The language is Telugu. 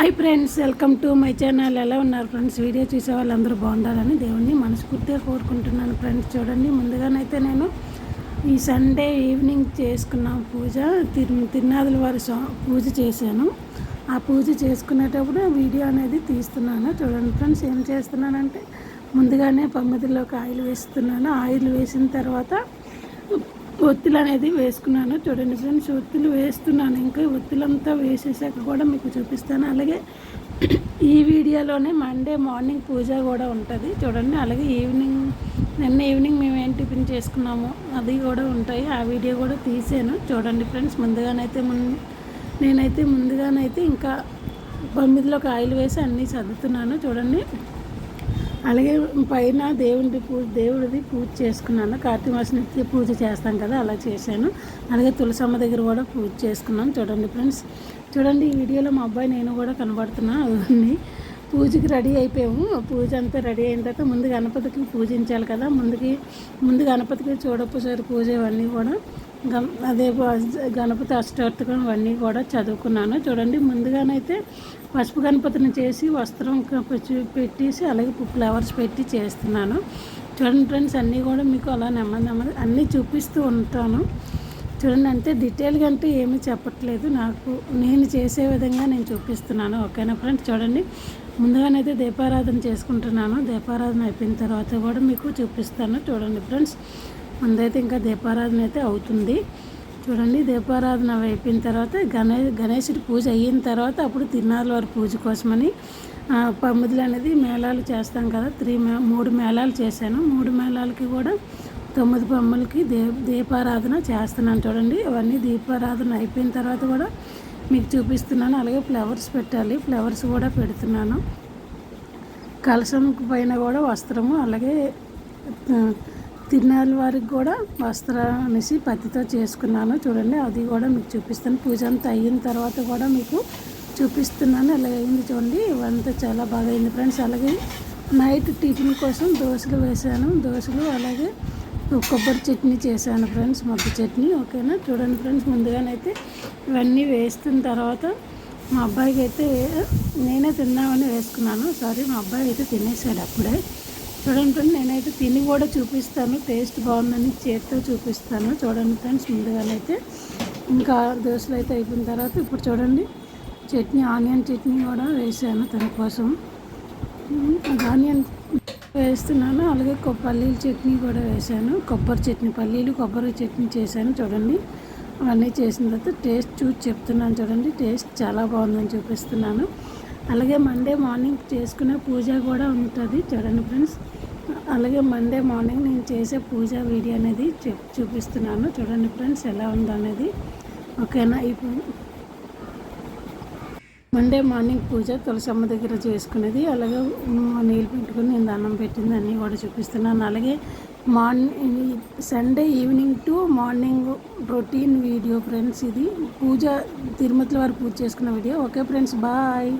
Hi friends welcome to my channel. ఎలా ఉన్నారు ఫ్రెండ్స్? వీడియో చూసే వాళ్ళందరూ బాగుండాలని దేవుణ్ణి మనస్ఫూర్తిగా కోరుకుంటున్నాను ఫ్రెండ్స్. చూడండి ముందుగానైతే నేను ఈ సండే ఈవినింగ్ చేసుకున్న పూజ తిరు తిరునాదుల వారి పూజ చేశాను. ఆ పూజ చేసుకునేటప్పుడు వీడియో అనేది తీస్తున్నాను. చూడండి ఫ్రెండ్స్ ఏం చేస్తున్నానంటే ముందుగానే పమ్మిదిలోకి ఆయిల్ వేస్తున్నాను. ఆయిల్ వేసిన తర్వాత ఒత్తులు అనేది వేసుకున్నాను. చూడండి ఫ్రెండ్స్ ఒత్తులు వేస్తున్నాను. ఇంకా ఒత్తులంతా వేసేసాక కూడా మీకు చూపిస్తాను. అలాగే ఈ వీడియోలోనే మండే మార్నింగ్ పూజ కూడా ఉంటుంది. చూడండి అలాగే ఈవినింగ్ నిన్న ఈవినింగ్ మేము ఏం టిఫిన్ చేసుకున్నాము అది కూడా ఉంటాయి. ఆ వీడియో కూడా తీసాను. చూడండి ఫ్రెండ్స్ ముందుగానైతే ముందు నేనైతే ముందుగానైతే ఇంకా బొమ్మిదిలోకి ఆయిల్ వేసి అన్నీ చదువుతున్నాను చూడండి. అలాగే పైన దేవుడి పూజ దేవుడిది పూజ చేసుకున్నాను. కార్తీక మాసం నిత్య పూజ చేస్తాం కదా అలా చేశాను. అలాగే తులసమ్మ దగ్గర కూడా పూజ చేసుకున్నాను. చూడండి ఫ్రెండ్స్. చూడండి ఈ వీడియోలో మా అబ్బాయి నేను కూడా కనబడుతున్నాను. అవన్నీ పూజకి రెడీ అయిపోయాము. పూజ అంతా రెడీ అయిన తర్వాత ముందు గణపతికి పూజించాలి కదా. ముందుకి ముందు గణపతికి చూడొప్పసారి పూజ ఇవన్నీ కూడా అదే గణపతి అష్టోత్తకం ఇవన్నీ కూడా చదువుకున్నాను. చూడండి ముందుగానైతే పసుపు గణపతిని చేసి వస్త్రం పెట్టేసి అలాగే ఫ్లవర్స్ పెట్టి చేస్తున్నాను. చూడండి ఫ్రెండ్స్ అన్నీ కూడా మీకు అలా నెమ్మది నెమ్మది అన్నీ చూపిస్తూ ఉంటాను. చూడండి అంటే డీటెయిల్గా అంటే ఏమీ చెప్పట్లేదు. నాకు నేను చేసే విధంగా నేను చూపిస్తున్నాను. ఓకేనా ఫ్రెండ్స్? చూడండి. ముందుగానైతే దీపారాధన చేసుకుంటున్నాను. దీపారాధన అయిపోయిన తర్వాత కూడా మీకు చూపిస్తాను. చూడండి ఫ్రెండ్స్. ముందైతే ఇంకా దీపారాధన అయితే అవుతుంది. చూడండి. దీపారాధన అయిపోయిన తర్వాత గణే గణేశుడి పూజ అయిన తర్వాత అప్పుడు తిరునాళ్ళ వారి పూజ కోసమని పమ్మిదులు అనేది మేళాలు చేస్తాం కదా. త్రీ మే మూడు మేళాలు చేశాను. మూడు మేళాలకి కూడా తొమ్మిది బొమ్మలకి దీ దీపారాధన చేస్తున్నాను చూడండి. అవన్నీ దీపారాధన అయిపోయిన తర్వాత కూడా మీకు చూపిస్తున్నాను. అలాగే ఫ్లవర్స్ పెట్టాలి. ఫ్లవర్స్ కూడా పెడుతున్నాను. కలశం పైన కూడా వస్త్రము అలాగే తిరునాళ్ళ వారికి కూడా వస్త్రం అనేసి పత్తితో చేసుకున్నాను. చూడండి అది కూడా మీకు చూపిస్తాను. పూజ అంతా అయిన తర్వాత కూడా మీకు చూపిస్తున్నాను. అలాగే అయింది చూడండి. ఇవంతా చాలా బాగా అయింది ఫ్రెండ్స్. అలాగే నైట్ టిఫిన్ కోసం దోశలు వేసాను దోశలు అలాగే కొబ్బరి చట్నీ చేశాను ఫ్రెండ్స్ మొత్తం చట్నీ ఓకేనా? చూడండి ఫ్రెండ్స్ ముందుగానైతే ఇవన్నీ వేస్తున్న తర్వాత మా అబ్బాయికి అయితే నేనే తిన్నామని వేసుకున్నాను. సారీ మా అబ్బాయి అయితే తినేసాడు అప్పుడే. చూడండి ఫ్రెండ్స్ నేనైతే తిని కూడా చూపిస్తాను. టేస్ట్ బాగుందని చేతితో చూపిస్తాను. చూడండి ఫ్రెండ్స్ ముందుగానైతే ఇంకా దోశలు అయితే అయిపోయిన తర్వాత ఇప్పుడు చూడండి చట్నీ ఆనియన్ చట్నీ కూడా వేసాను తన కోసం. ఆనియన్ వేస్తున్నాను. అలాగే పల్లీల చట్నీ కూడా వేసాను కొబ్బరి చట్నీ పల్లీలు కొబ్బరి చట్నీ చేశాను చూడండి. అవన్నీ చేసిన తర్వాత టేస్ట్ చూసి చెప్తున్నాను చూడండి. టేస్ట్ చాలా బాగుందని చూపిస్తున్నాను. అలాగే మండే మార్నింగ్ చేసుకునే పూజ కూడా ఉంటుంది చూడండి ఫ్రెండ్స్. అలాగే మండే మార్నింగ్ నేను చేసే పూజ వీడియో అనేది చూపిస్తున్నాను చూడండి ఫ్రెండ్స్ ఎలా ఉందనేది. ఓకేనా? ఇప్పుడు మండే మార్నింగ్ పూజ తులసమ్మ దగ్గర చేసుకునేది అలాగే నీళ్ళు పెట్టుకుని నేను దండం పెట్టింది అన్నీ కూడా చూపిస్తున్నాను. అలాగే morning Sunday evening to morning routine video friends ఇది పూజ తిరుమతుల వారు పూజ చేసుకున్న వీడియో ఓకే ఫ్రెండ్స్ బాయ్